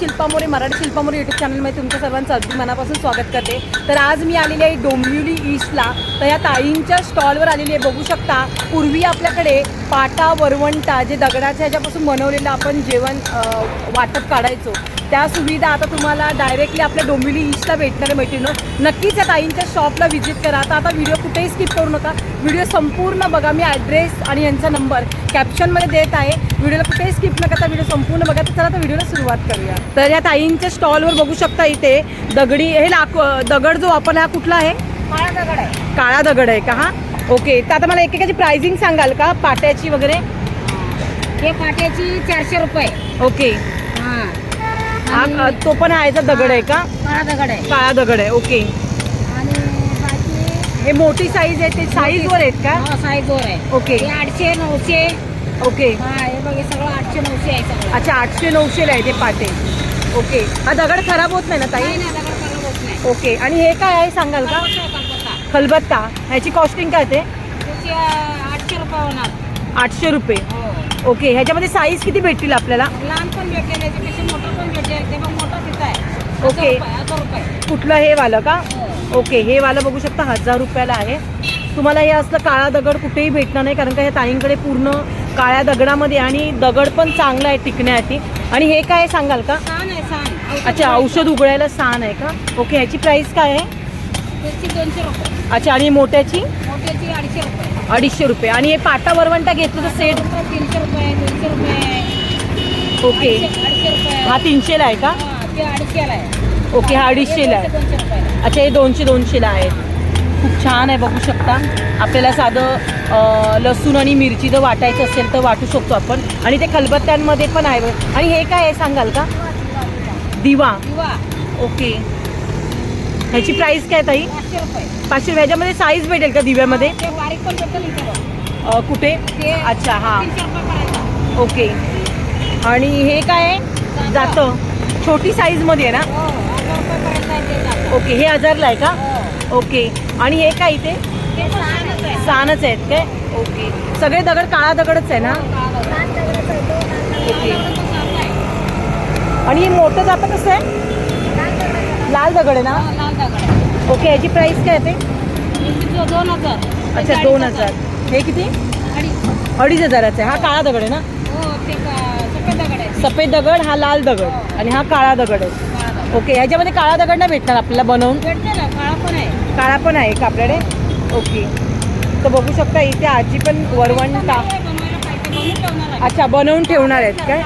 Shilpa More Marathi Shilpa More YouTube चॅनलमध्ये तुमच्या सर्वांचं अगदी मनापासून स्वागत करते. तर आज मी आलेली आहे डोंबिवली ईस्टला तर या ताईंच्या स्टॉलवर आलेली आहे. बघू शकता पूर्वी आपल्याकडे पाटा वरवंटा जे दगडाच्या ह्याच्यापासून बनवलेलं आपण जेवण वाटप काढायचो. त्या सुविधा आता तुम्हाला डायरेक्टली आपल्या डोंबिवली ईस्टला भेटणारे मैत्रिणी नक्कीच या ताईंच्या शॉपला व्हिजिट करा. आता आता व्हिडिओ कुठेही स्किप करू नका. व्हिडिओ संपूर्ण बघा. मी ॲड्रेस आणि यांचा नंबर कॅप्शनमध्ये देत आहे. व्हिडिओला कुठेही स्किप न करता व्हिडिओ संपूर्ण बघा तर चला तर व्हिडिओला सुरुवात करूया. तर या ताईंच्या स्टॉलवर बघू शकता इथे दगडी हे लाक दगड जो वापरला हा कुठला आहे? काळा दगड आहे. काळा दगड आहे का हा? ओके तर आता मला एकेकाची प्राइसिंग सांगाल का? पाट्याची वगैरे? हे पाट्याची चारशे रुपये. ओके हा. हा तो पण हायचा दगड आहे का? काळा दगड आहे. काळा दगड आहे ओके आणि बाकी हे मोठी साईज आहे ते साईजवर आहेत का? हा साईजवर आहे. ओके हे आठशे नऊशे ओके. हा हे बघ हे सगळं आठशे नऊशे आहे सगळं. अच्छा आठशे नऊशेला आहे ते पाटे. ओके. हा दगड खराब होत नाही ना ताई? नाही दगड खराब होत नाही. ओके. आणि हे काय आहे सांगाल का? आहे. खलबत्ता. ह्याची कॉस्टिंग काय ते? त्याची अं, आठशे रुपये होणार. आठशे रुपये. हो. ओके. ह्याच्यामध्ये साईज किती भेटतील आपल्याला? लहान पण भेटेल याच्यापेक्षा मोठं पण भेटेल. ते पण मोठं तिथं आहे. हजार ओके. रुपये, हजार रुपये. कुठलं हे वालं का? हो. ओके. हे वालं बघू शकता हजार रुपयाला आहे. तुम्हाला हे असलं काळा दगड कुठेही भेटणार नाही कारण का ह्या ताईंकडे पूर्ण काळ्या दगडामध्ये आणि दगड पण चांगला आहे टिकण्यासाठी. आणि हे काय सांगाल का? छान आहे छान. अच्छा औषध उघडायला साण आहे का? ओके ह्याची प्राइस काय आहे? त्याची दोनशे रुपये. अच्छा आणि मोठ्याची? मोठ्याची अडीचशे रुपये. अडीचशे रुपये. आणि हे पाटा वरवंटा घेतलं तर सेट तीनशे रुपये दोनशे रुपये ओके. हा तीनशेला आहे का? ते अडीचशेला आहे. ओके हा अडीचशेला आहे. अच्छा हे दोनशे दोनशेला आहे. खूप छान आहे बघू शकता. आपल्याला साधं लसूण आणि मिरची जर वाटायचं असेल तर वाटू शकतो आपण. आणि ते खलबत्त्यांमध्ये पण आहे. आणि हे काय आहे सांगाल का? दिवा. ओके. ह्याची प्राइस काय ताई? पाचशे रुपये. ह्याच्यामध्ये साईज भेटेल का दिव्यामध्ये? कुठे? अच्छा हां. ओके. आणि हे काय आहे? जातं. छोटी साईजमध्ये आहे ना? हो. ओके हे हजारला आहे का? हो. ओके. आणि हे काय इथे? सानच आहेत काय? ओके. सगळे दगड काळा दगडच आहे ना? ओके. आणि हे मोठं जातं कसं आहे? लाल दगड आहे ना? हा. ओके याची प्राइस काय आहे ते? दोन हजार. अच्छा दोन हजार. हे किती? अडीच. हजाराचा आहे. हा काळा दगड आहे ना? हो सफेद दगड हा लाल दगड. आणि हा काळा दगड आहे. ओके ह्याच्यामध्ये काळा दगड नाही भेटणार आपल्याला बनवून? भेटते ना काळा पण आहे. काळा पण आहे का आपल्याकडे. ओके तर बघू शकता इथे आजी पण वरवंटा. अच्छा बनवून ठेवणार आहेत काय.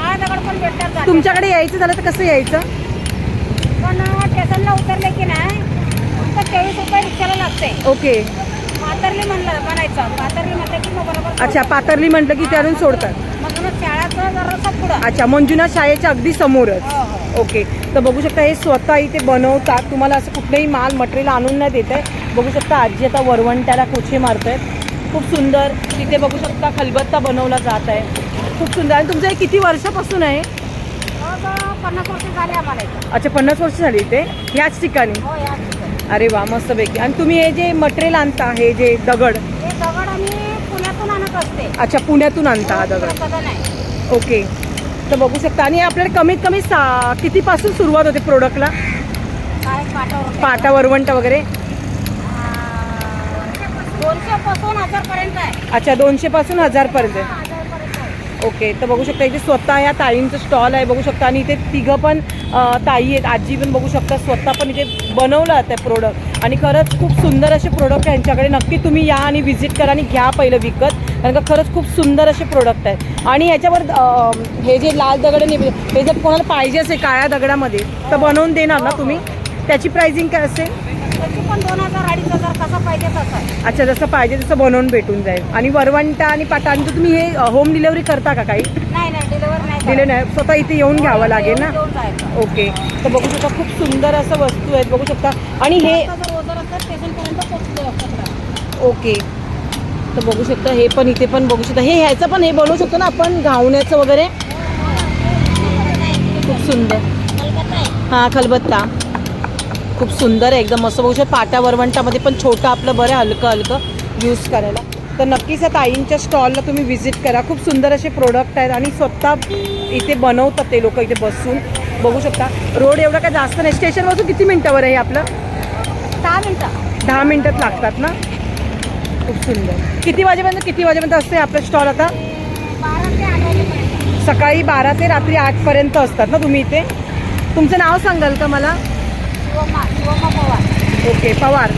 तुमच्याकडे यायचं झालं तर कसं यायचं? पण स्टेशनला उतरले की नाही तेवीस रुपये रिक्षाला लागते. ओके पातरली म्हणलं म्हणायचं. पातरली म्हटलं की बरोबर अच्छा पातर्ली म्हटलं की त्यातून सोडतात. मग शाळाचं जरासं पुढं. अच्छा मंजुनाथ शाळेच्या अगदी समोरच. हो. ओके. तर बघू शकता हे स्वतः इथे बनवतात. तुम्हाला असं कुठलंही माल मटेरियल आणून नाही देत आहे बघू शकता आजी आता वरवंट्याला कोचे मारत आहेत खूप सुंदर. तिथे बघू शकता खलबत्ता बनवला जात आहे. खूप सुंदर. आणि तुमचं हे किती वर्षापासून आहे? पन्नास वर्ष झाले आम्हाला. अच्छा पन्नास वर्ष झाली इथे? ह्याच ठिकाणी? हो ठिकाणी. अरे वा मस्तपैकी. आणि तुम्ही हे जे मटेरियल आणता हे जे दगड? हे दगड आम्ही पुण्यातून आणत असते. अच्छा पुण्यातून आणता हा दगड. ओके. तर बघू शकता आणि आपल्याला कमीत कमी सा कितीपासून सुरुवात होते प्रोडक्टला पाटा वरवंट वगैरे दोनशे पासून हजार पर्यंत आहे अच्छा हजारपर्यंत आहे. हजारपर्यंत आहे. ओके तर बघू शकता इथे स्वतः या ताईंचं स्टॉल आहे बघू शकता. आणि इथे तिघं पण ताई आहेत. आजी पण बघू शकता स्वतः पण इथे बनवलं आहे प्रोडक्ट आणि खरंच खूप सुंदर असे प्रोडक्ट आहे यांच्याकडे. नक्की तुम्ही या आणि व्हिजिट करा आणि घ्या पहिलं विकत कारण का खरंच खूप सुंदर असे प्रोडक्ट आहेत आणि ह्याच्यावर हे जे लाल दगड आहे, हे जर कोणाला पाहिजे असेल काळ्या दगडामध्ये तर बनवून देणार ना तुम्ही? त्याची प्राइसिंग काय असेल? त्याची पण दोन हजार अडीच हजार कसं पाहिजे तसं आहे. अच्छा जसं पाहिजे तसं बनवून भेटून जाईल. आणि वरवंटा आणि पाटा आणि तुम्ही हे होम डिलेवरी करता का काही? नाही नाही दिले नाही. स्वतः इथे येऊन घ्यावं लागेल ना. ओके. तर बघू शकता खूप सुंदर असं वस्तू आहेत बघू शकता. आणि हे स्टेशनपर्यंत पोहोचले असतात ओके. तर बघू शकता हे पण इथे पण बघू शकता. हे ह्याचं पण हे बनवू शकतो ना आपण घावण्याचं वगैरे? खूप सुंदर. कलकत्ता आहे. हां खलबत्ता खूप सुंदर आहे एकदम मस्त बघू शकता पाट्या वरवंटामध्ये पण छोटं आपलं बरं हलकं हलकं यूज करायला. तर नक्कीच या ताईंच्या स्टॉलला तुम्ही व्हिजिट करा. खूप सुंदर असे प्रोडक्ट आहेत आणि स्वतः इथे बनवतात ते लोक इथे बसून. बघू शकता रोड एवढं काय जास्त नाही. स्टेशनपासून किती मिनटावर आहे आपलं? सहा मिनिटं. दहा मिनटात लागतात ना? खूप सुंदर. किती वाजेपर्यंत किती वाजेपर्यंत असते आपलं स्टॉल आता? सकाळी बारा ते रात्री आठपर्यंत असतात ना तुम्ही इथे? तुमचं नाव सांगाल का मला? ओके पवार.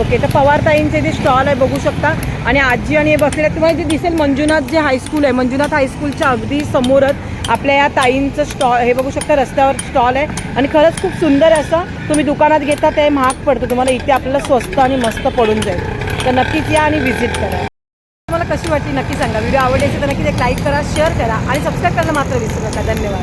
ओके तर पवार ताईंचे स्टॉल आहे बघू शकता. आणि आजी आणि हे बसलेले आहेत. तुम्हाला जे दिसेल मंजुनाथ जे हायस्कूल आहे मंजुनाथ हायस्कूलच्या अगदी समोरच आपल्या या ताईंचं स्टॉल हे बघू शकता रस्त्यावर स्टॉल आहे. आणि खरंच खूप सुंदर आहे असं तुम्ही दुकानात घेता ते महाग पडतं. तुम्हाला इथे आपल्याला स्वस्त आणि मस्त पडून जाईल. तर नक्कीच या आणि व्हिजिट करा. तुम्हाला कशी वाटली नक्की सांगा. व्हिडिओ आवडली असेल तर नक्कीच एक लाईक करा शेअर करा आणि सबस्क्राईब करायला मात्र विसरू नका. धन्यवाद.